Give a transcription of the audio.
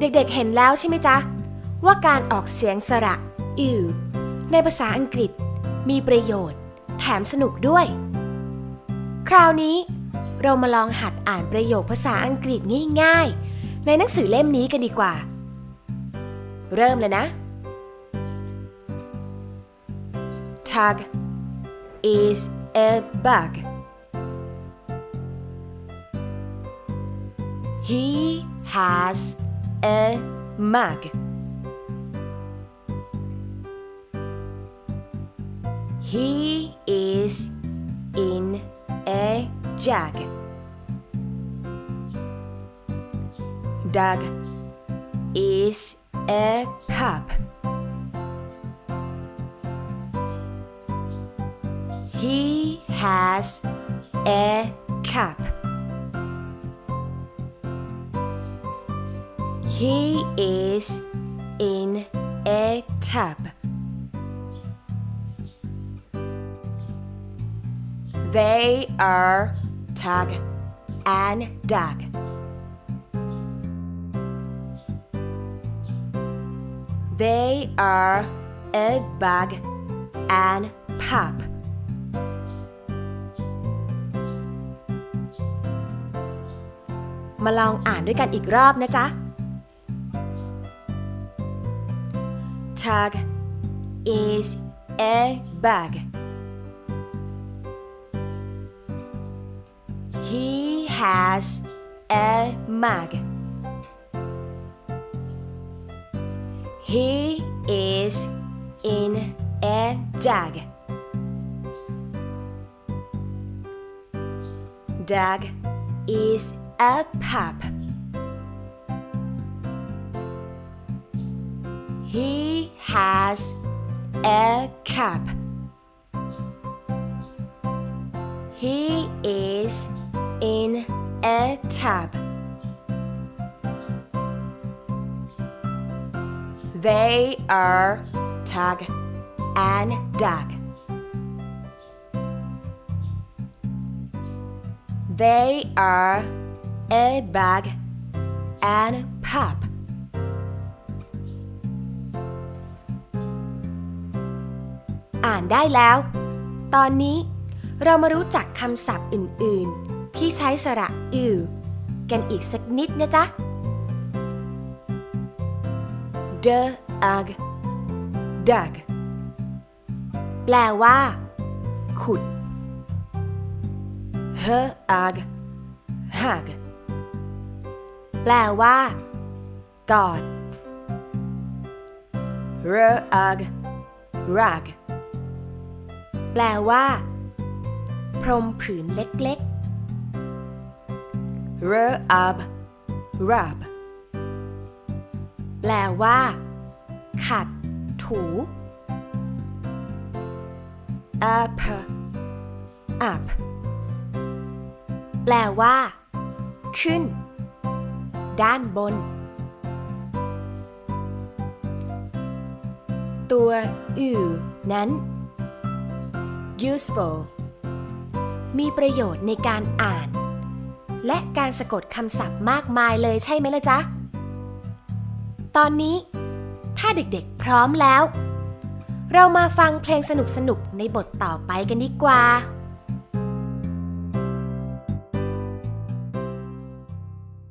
เด็กๆเห็นแล้วใช่ไหมจ๊ะ ว่าการออกเสียงสระอิวในภาษาอังกฤษ มีประโยชน์ แถมสนุกด้วย คราวนี้เรามาลองหัดอ่านประโยคภาษาอังกฤษง่ายๆ ในหนังสือเล่มนี้กันดีกว่า เริ่มเลยนะ Tug is a bug. He has a mug. He is in a jug. Doug is a pup. He has a cup. He is in a tub. They are Tug and Doug. They are a bug and pup. มาลองอ่านด้วยกันอีกรอบนะจ๊ะ Tug is a bag. He has a mug. He is in a jug. Doug is a pup. He has a cap. He is in a tub. They are Tug and Doug. They are a bag and pup. อ่านได้แล้ว ตอนนี้เรามารู้จักคำศัพท์อื่น ๆ ที่ใช้สระอือกันอีกสักนิดนะจ๊ะ the ug dug แปลว่า ขุด her ug hug แปลว่า กอด her ug rug ลว่า พรมผืนเล็กๆ rub rub แปลว่า ขัด ถู up up แปลว่า ขึ้น ด้านบน ตัวอือนั้น useful มีประโยชน์ในการอ่าน และการสะกดคำศัพท์มากมายเลยใช่ไหมล่ะจ๊ะ ตอนนี้ ถ้าเด็กๆพร้อมแล้ว เรามาฟังเพลงสนุกๆในบทต่อไปกันดีกว่า